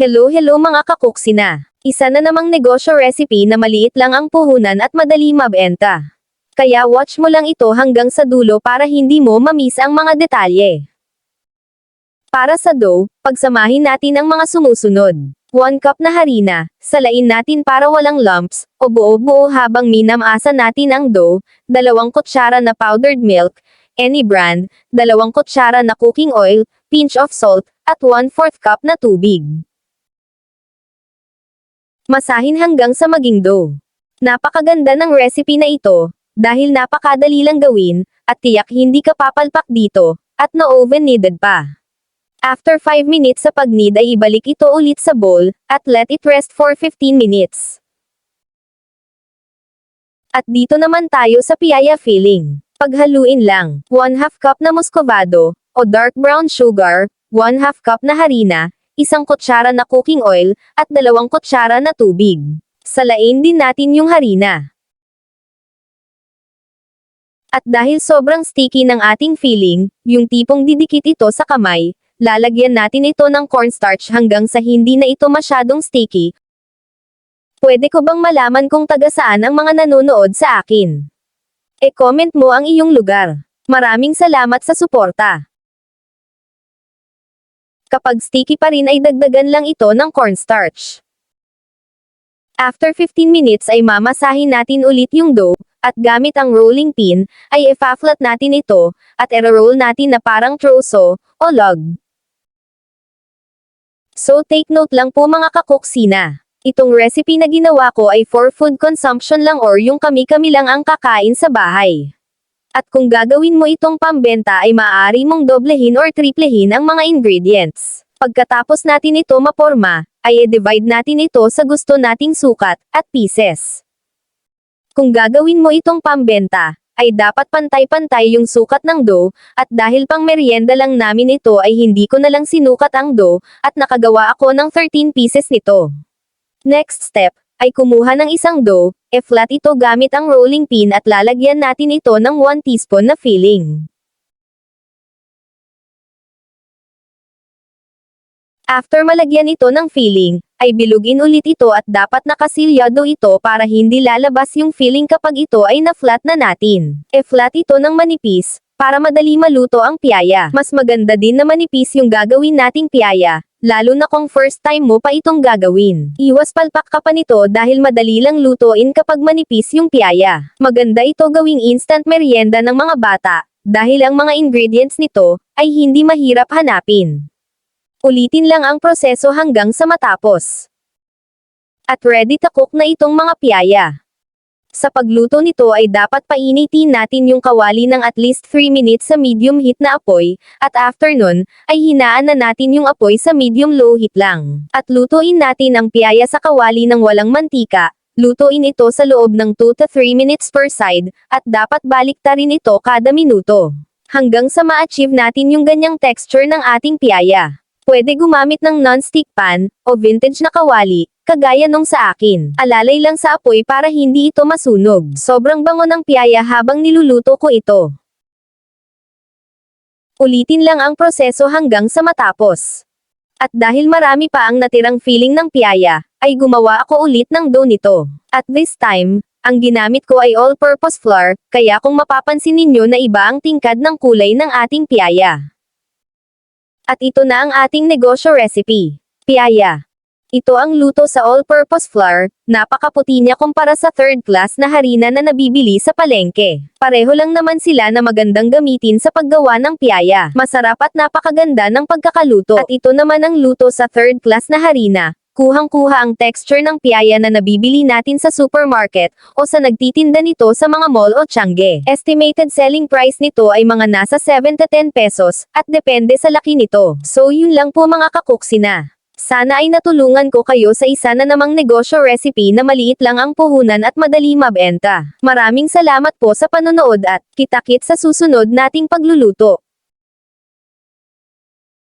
Hello hello mga kakuksina. Isa na namang negosyo recipe na maliit lang ang puhunan at madali mabenta. Kaya watch mo lang ito hanggang sa dulo para hindi mo mamiss ang mga detalye. Para sa dough, pagsamahin natin ang mga sumusunod. 1 cup na harina, salain natin para walang lumps, o buo-buo habang minamasa natin ang dough, 2 kutsara na powdered milk, any brand, 2 kutsara na cooking oil, pinch of salt, at 1/4 cup na tubig. Masahin hanggang sa maging dough. Napakaganda ng recipe na ito, dahil napakadali lang gawin, at tiyak hindi ka papalpak dito, at no oven needed pa. After 5 minutes sa pag-knead ay ibalik ito ulit sa bowl, at let it rest for 15 minutes. At dito naman tayo sa piyaya filling. Paghaluin lang, 1 half cup na muscovado, o dark brown sugar, 1 half cup na harina, isang kutsara na cooking oil, at dalawang kutsara na tubig. Salain din natin yung harina. At dahil sobrang sticky ng ating filling, yung tipong didikit ito sa kamay, lalagyan natin ito ng cornstarch hanggang sa hindi na ito masyadong sticky. Pwede ko bang malaman kung taga saan ang mga nanonood sa akin? E-comment mo ang iyong lugar. Maraming salamat sa suporta. Kapag sticky pa rin ay dagdagan lang ito ng cornstarch. After 15 minutes ay mamasahin natin ulit yung dough, at gamit ang rolling pin, ay ifa-flat natin ito, at i-roll natin na parang troso, o log. So take note lang po mga kakuksina. Itong recipe na ginawa ko ay for food consumption lang or yung kami-kami lang ang kakain sa bahay. At kung gagawin mo itong pambenta ay maaari mong doblehin or triplehin ang mga ingredients. Pagkatapos natin ito maporma, ay i-divide natin ito sa gusto nating sukat, at pieces. Kung gagawin mo itong pambenta, ay dapat pantay-pantay yung sukat ng dough, at dahil pang merienda lang namin ito ay hindi ko na lang sinukat ang dough, at nakagawa ako ng 13 pieces nito. Next step, ay kumuha ng isang dough, e-flat ito gamit ang rolling pin at lalagyan natin ito ng 1 teaspoon na filling. After malagyan ito ng filling, ay bilugin ulit ito at dapat nakasilyado ito para hindi lalabas yung filling kapag ito ay na-flat na natin. E-flat ito ng manipis, para madali maluto ang piyaya. Mas maganda din na manipis yung gagawin nating piyaya, lalo na kung first time mo pa itong gagawin. Iwas palpak ka pa nito dahil madali lang lutuin kapag manipis yung piyaya. Maganda ito gawing instant merienda ng mga bata, dahil ang mga ingredients nito, ay hindi mahirap hanapin. Ulitin lang ang proseso hanggang sa matapos. At ready to cook na itong mga piyaya. Sa pagluto nito ay dapat painitin natin yung kawali ng at least 3 minutes sa medium heat na apoy, at after nun, ay hinaan na natin yung apoy sa medium-low heat lang. At lutuin natin ang piyaya sa kawali ng walang mantika, lutuin ito sa loob ng 2 to 3 minutes per side, at dapat baliktarin ito kada minuto. Hanggang sa ma-achieve natin yung ganyang texture ng ating piyaya. Pwede gumamit ng non-stick pan, o vintage na kawali, kagaya nung sa akin. Alalay lang sa apoy para hindi ito masunog. Sobrang bango ng piyaya habang niluluto ko ito. Ulitin lang ang proseso hanggang sa matapos. At dahil marami pa ang natirang feeling ng piyaya, ay gumawa ako ulit ng dough nito. At this time, ang ginamit ko ay all-purpose flour, kaya kung mapapansin ninyo na iba ang tingkad ng kulay ng ating piyaya. At ito na ang ating negosyo recipe. Piyaya. Ito ang luto sa all-purpose flour, napakaputi niya kumpara sa third class na harina na nabibili sa palengke. Pareho lang naman sila na magandang gamitin sa paggawa ng piyaya. Masarap at napakaganda ng pagkakaluto. At ito naman ang luto sa third class na harina, kuhang-kuha ang texture ng piyaya na nabibili natin sa supermarket, o sa nagtitinda nito sa mga mall o tiyangge. Estimated selling price nito ay mga nasa 7 to 10 pesos, at depende sa laki nito. So yun lang po mga kakuksina. Sana ay natulungan ko kayo sa isa na namang negosyo recipe na maliit lang ang puhunan at madali mabenta. Maraming salamat po sa panonood at kita-kit sa susunod nating pagluluto.